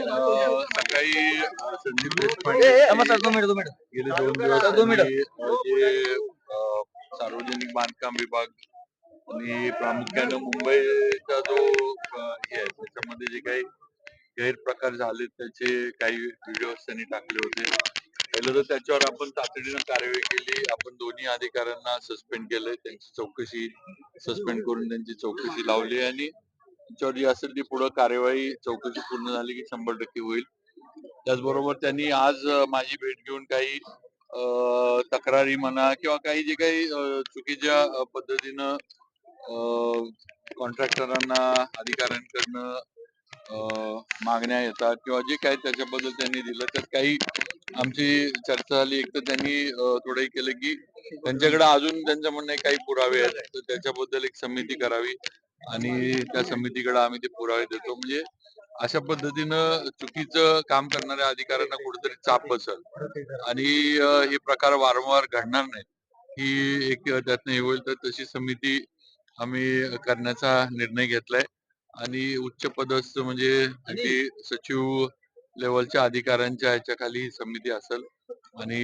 अं, सकाळी अं, संदीप देशपांडे गेले दोन दिवस. त्यांनी, अं, जे अं, सार्वजनिक बांधकाम विभाग आणि प्रामुख्यानं मुंबईचा जो अं, हे आहे त्याच्यामध्ये जे काही गैरप्रकार झाले त्याचे काही व्हिडिओज त्यांनी टाकले होते. पहिलं तर त्याच्यावर आपण तातडीनं कारवाई केली. आपण दोन्ही अधिकाऱ्यांना सस्पेंड केलंय त्यांची चौकशी सस्पेंड करून त्यांची चौकशी लावली आणि त्याच्यावर जी असेल ती पुढे कार्यवाही चौकशी पूर्ण झाली की शंभर टक्के होईल. त्याचबरोबर त्यांनी आज माझी भेट घेऊन काही तक्रारी म्हणा किंवा काही जे काही चुकीच्या पद्धतीनं कॉन्ट्रॅक्टरांना अधिकाऱ्यांकडनं मागण्या येतात किंवा जे काही त्याच्याबद्दल त्यांनी दिलं त्यात काही आमची चर्चा झाली. एक तर त्यांनी थोडं केलं की त्यांच्याकडे अजून त्यांचं म्हणणं काही पुरावे आहेत. तर त्याच्याबद्दल एक समिती करावी. आणि त्या समितीकडे आम्ही ते पुरावे देतो. म्हणजे अशा पद्धतीनं चुकीचं काम करणाऱ्या अधिकाऱ्यांना कुठेतरी चाप बसल. आणि हे प्रकार वारंवार घडणार नाहीत. ही एक त्यातनं हे होईल तर तशी समिती आम्ही करण्याचा निर्णय घेतलाय. आणि उच्च पदस्थ म्हणजे सचिव लेवलच्या अधिकाऱ्यांच्या ह्याच्या खाली ही समिती असेल. आणि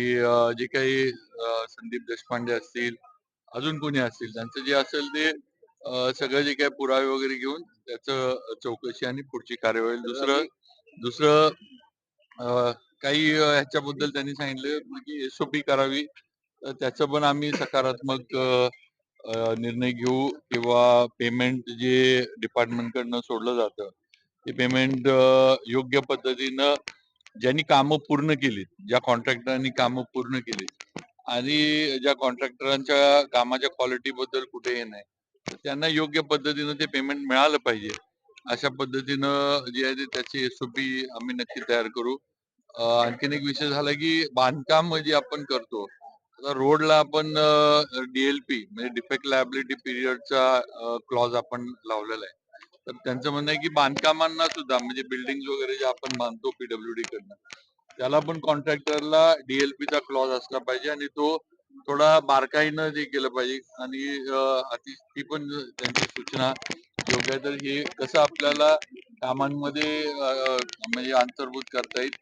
जे काही संदीप देशपांडे असतील अजून कोणी असतील त्यांचं जे असेल ते सगळं जे काही पुरावे वगैरे घेऊन त्याचं चौकशी आणि पुढची कार्यवाही. दुसरं दुसरं काही ह्याच्याबद्दल त्यांनी सांगितलं की एसओपी करावी त्याचं पण आम्ही सकारात्मक निर्णय घेऊ किंवा पेमेंट जे डिपार्टमेंट कडनं सोडलं जातं ते पेमेंट योग्य पद्धतीनं ज्यांनी कामं पूर्ण केली ज्या कॉन्ट्रॅक्टरांनी कामं पूर्ण केली आणि ज्या कॉन्ट्रॅक्टरांच्या कामाच्या क्वालिटी बद्दल कुठे हे नाही त्यांना योग्य पद्धतीनं ते पेमेंट मिळालं पाहिजे. अशा पद्धतीनं जे आहे ते त्याची एसओपी आम्ही नक्की तयार करू. आणखीन एक विषय झाला की बांधकाम जे आपण करतो आता रोडला आपण डीएलपी म्हणजे डिफेक्ट लायबिलिटी पिरियडचा क्लॉज आपण लावलेला आहे. तर त्यांचं म्हणणं आहे की बांधकामांना सुद्धा म्हणजे बिल्डिंग वगैरे जे आपण बांधतो पीडब्ल्यूडी कडनं त्याला पण कॉन्ट्रॅक्टरला डीएलपी चा क्लॉज असला पाहिजे आणि तो थोडा बारकाईनं ते केलं पाहिजे आणि ती पण त्यांची सूचना योग्य आहे. तर हे कसं आपल्याला कामांमध्ये म्हणजे अंतर्भूत करता येईल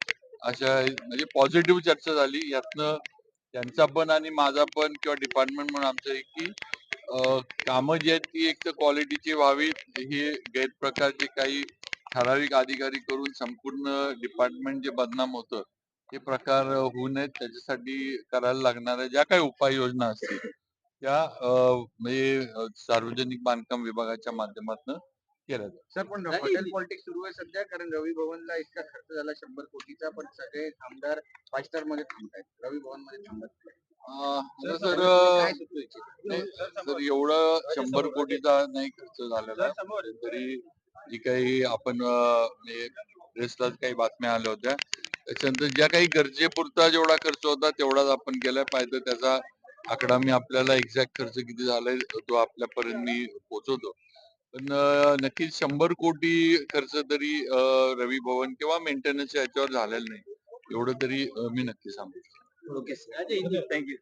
अशा म्हणजे पॉझिटिव्ह चर्चा झाली. यातनं त्यांचा पण आणि माझा पण किंवा डिपार्टमेंट म्हणून आमचं आहे की कामं जी आहेत ती एक तर क्वालिटीची व्हावीत. हे गैरप्रकारचे काही ठराविक अधिकारी करून संपूर्ण डिपार्टमेंट जे बदनाम होतं हे प्रकार होऊ नयेत. त्याच्यासाठी करायला लागणाऱ्या ज्या काही उपाययोजना असतील त्या म्हणजे सार्वजनिक बांधकाम विभागाच्या माध्यमातून केल्या जातात सर पण हॉटेल पॉलिटिक्स सुरू आहे सध्या कारण रवी भवनला इतका खर्च झाला शंभर कोटीचा पण सगळे आमदार फाय स्टारमध्ये थांबतायत. रवी भवनमध्ये थांबत सर, सर एवढं शंभर कोटीचा नाही खर्च झालेला. तरी जी काही आपण प्रेसला काही बातम्या आल्या होत्या त्याच्यानंतर ज्या काही गरजेपुरता जेवढा खर्च होता तेवढाच आपण केलाय. पाहिजे त्याचा आकडा मी आपल्याला एक्झॅक्ट खर्च किती झालाय तो आपल्यापर्यंत मी पोहोचवतो. पण नक्कीच शंभर कोटी खर्च तरी रवी भवन किंवा मेंटेनन्स याच्यावर झालेला नाही. एवढं तरी मी नक्की सांगू ओके थँक्यू